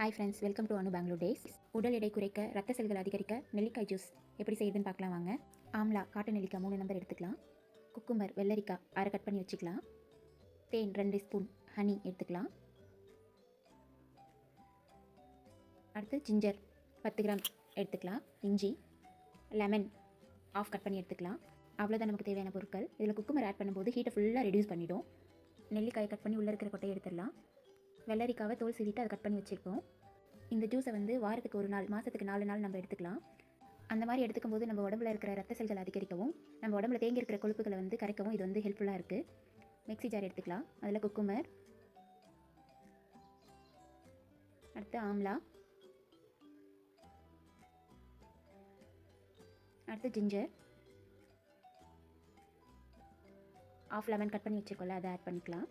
Hi friends welcome to Anu Bangalore days உடல் எடை குறைக்க ரத்த செல்கள் அதிகரிக்க நெல்லிக்காய் ஜூஸ் எப்படி செய்யுதுன்னு பார்க்கலாம் வாங்க. ஆம்லா காட்டு நெல்லிக்காய் மூணு நம்பர் எடுத்துக்கலாம். குக்கும்பர் வெள்ளரிக்காய் அரை கட் பண்ணி வச்சுக்கலாம். தேன் ரெண்டு ஸ்பூன் ஹனி எடுத்துக்கலாம். அடுத்து ஜிஞ்சர் பத்து கிராம் எடுத்துக்கலாம். இஞ்சி லெமன் ஆஃப் கட் பண்ணி எடுத்துக்கலாம். அவ்வளோதான் நமக்கு தேவையான பொருட்கள். இதில் குக்குமர் ஆட் பண்ணும்போது ஹீட்டை ஃபுல்லாக ரெடியூஸ் பண்ணிவிடும் நெல்லிக்காயை கட் பண்ணி உள்ளே இருக்கிற கொட்டையை எடுத்துடலாம். வெள்ளரிக்காவை தோல் சீவிட்டு அதை கட் பண்ணி வச்சுருக்கோம். இந்த ஜூஸை வந்து வாரத்துக்கு ஒரு நாள் மாதத்துக்கு நாலு நாள் நம்ம எடுத்துக்கலாம். அந்த மாதிரி எடுத்துக்கும் போது நம்ம உடம்புல இருக்கிற ரத்த செல்கள் அதிகரிக்கவும் நம்ம உடம்புல தேங்கி இருக்கிற கொழுப்புகளை வந்து கரைக்கவும் இது வந்து ஹெல்ப்ஃபுல்லாக இருக்குது மிக்ஸி ஜார் எடுத்துக்கலாம். அதில் குக்குமர் அடுத்து ஆம்லா அடுத்து ஜிஞ்சர் ஆஃப் லெமன் கட் பண்ணி வச்சுருக்கோம்ல அதை ஆட் பண்ணிக்கலாம்.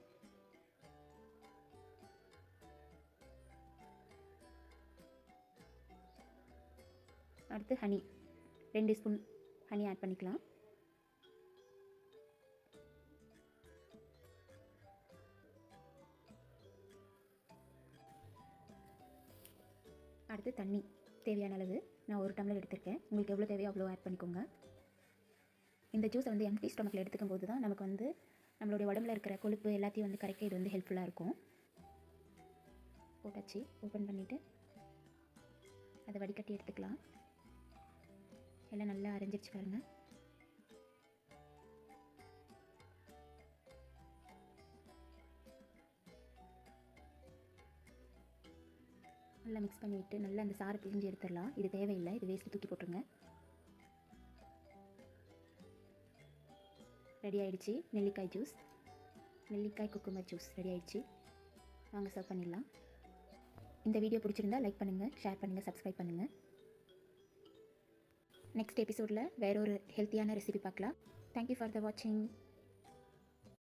அடுத்து ஹனி. ரெண்டு ஸ்பூன் ஹனி ஆட் பண்ணிக்கலாம். அடுத்து தண்ணி. தேவையான அளவு நான் ஒரு டம்ளர் எடுத்திருக்கேன். உங்களுக்கு எவ்வளோ தேவையோ அவ்வளோ ஆட் பண்ணிக்கோங்க. இந்த ஜூஸை வந்து எம்டி ஸ்டொமக்கில் எடுத்துக்கும் போது தான் நமக்கு வந்து நம்மளுடைய உடம்புல இருக்கிற கொழுப்பு எல்லாத்தையும் வந்து கரைக்க இது வந்து ஹெல்ப்ஃபுல்லாக இருக்கும். போட்டாச்சு. ஓப்பன் பண்ணிவிட்டு அதை வடிகட்டி எடுத்துக்கலாம். எல்லாம் நல்லா அரைஞ்சிருச்சு பாருங்கள் நல்லா மிக்ஸ் பண்ணிவிட்டு நல்லா அந்த சாறு பிழிஞ்சு எடுத்துடலாம். இது தேவையில்லை. இது வேஸ்ட்டு தூக்கி போட்டுருங்க. ரெடி ஆயிடுச்சு. நெல்லிக்காய் ஜூஸ் நெல்லிக்காய் குக்குமர் ஜூஸ் ரெடி ஆயிடுச்சு. வாங்க சர்வ் பண்ணிடலாம். இந்த வீடியோ பிடிச்சிருந்தா லைக் பண்ணுங்கள் ஷேர் பண்ணுங்கள் சப்ஸ்கிரைப் பண்ணுங்கள் நெக்ஸ்ட் எபிசோடில் வேற ஒரு ஹெல்த்தியான ரெசிபி பார்க்கலாம். தேங்க்யூ ஃபார் த வாட்சிங்